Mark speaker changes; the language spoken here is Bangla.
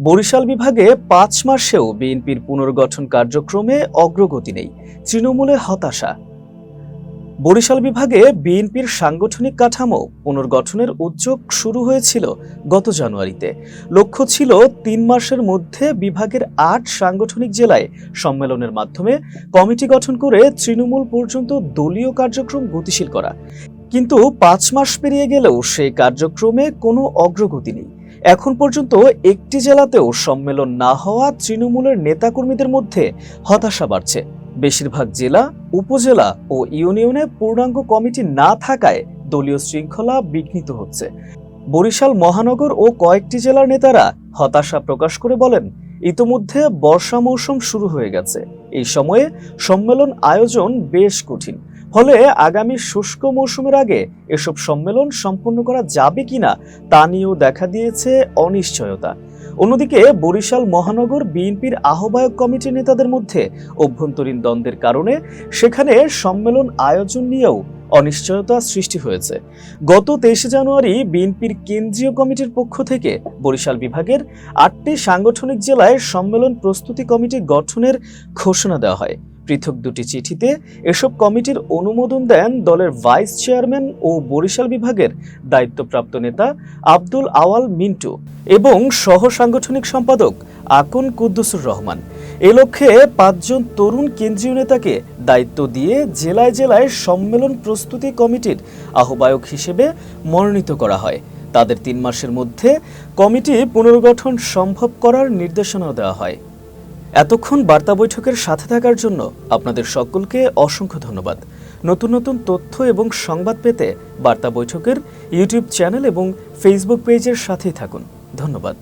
Speaker 1: বরিশাল বিভাগে পাঁচ মাসেও বিএনপির পুনর্গঠন কার্যক্রমে অগ্রগতি নেই, তৃণমূলে হতাশা। বরিশাল বিভাগে বিএনপির সাংগঠনিক কাঠামো পুনর্গঠনের উদ্যোগ শুরু হয়েছিল গত জানুয়ারিতে। লক্ষ্য ছিল তিন মাসের মধ্যে বিভাগের আট সাংগঠনিক জেলায় সম্মেলনের মাধ্যমে কমিটি গঠন করে তৃণমূল পর্যন্ত দলীয় কার্যক্রম গতিশীল করা। কিন্তু পাঁচ মাস পেরিয়ে গেলেও সেই কার্যক্রমে কোনো অগ্রগতি নেই। এখন পর্যন্ত একটি জেলাতেও সম্মেলন না হওয়া তৃণমূলের নেতাকর্মীদের মধ্যে হতাশা বাড়ছে। বেশিরভাগ জেলা, উপজেলা ও ইউনিয়নে পূর্ণাঙ্গ কমিটি না থাকায় দলীয় শৃঙ্খলা বিঘ্নিত হচ্ছে। বরিশাল মহানগর ও কয়েকটি জেলার নেতারা হতাশা প্রকাশ করে বলেন, ইতোমধ্যে বর্ষা মৌসুম শুরু হয়ে গেছে। এই সময়ে সম্মেলন আয়োজন বেশ কঠিন। ফলে আগামী শুষ্ক মৌসুমের আগে এসব সম্মেলন সম্পন্ন করা যাবে কিনা তা নিয়েও দেখা দিয়েছে অনিশ্চয়তা। অন্যদিকে বরিশাল মহানগর বিএনপির আহ্বায়ক কমিটির নেতাদের মধ্যে অভ্যন্তরীণ দ্বন্দ্বের কারণে সেখানে সম্মেলন আয়োজন নিয়েও অনিশ্চয়তা সৃষ্টি হয়েছে। গত তেইশে জানুয়ারি বিএনপির কেন্দ্রীয় কমিটির পক্ষ থেকে বরিশাল বিভাগের আটটি সাংগঠনিক জেলায় সম্মেলন প্রস্তুতি কমিটি গঠনের ঘোষণা দেওয়া হয়। পৃথক দুটি চিঠিতে এসব কমিটির অনুমোদন দেন দলের ভাইস চেয়ারম্যান ও বরিশাল বিভাগের দায়িত্বপ্রাপ্ত নেতা আব্দুল আওয়াল মিন্টু এবং সহ সাংগঠনিক সম্পাদক আকন কুদ্দুসুর রহমান। এ লক্ষ্যে পাঁচজন তরুণ কেন্দ্রীয় নেতাকে দায়িত্ব দিয়ে জেলায় জেলায় সম্মেলন প্রস্তুতি কমিটির আহ্বায়ক হিসেবে মনোনীত করা হয়। তাদের তিন মাসের মধ্যে কমিটি পুনর্গঠন সম্ভব করার নির্দেশনা দেওয়া হয়। এতক্ষণ বার্তা বৈঠকের সাথে থাকার জন্য আপনাদের সকলকে অসংখ্য ধন্যবাদ। নতুন নতুন তথ্য এবং সংবাদ পেতে বার্তা বৈঠকের ইউটিউব চ্যানেল এবং ফেসবুক পেজের সাথেই থাকুন। ধন্যবাদ।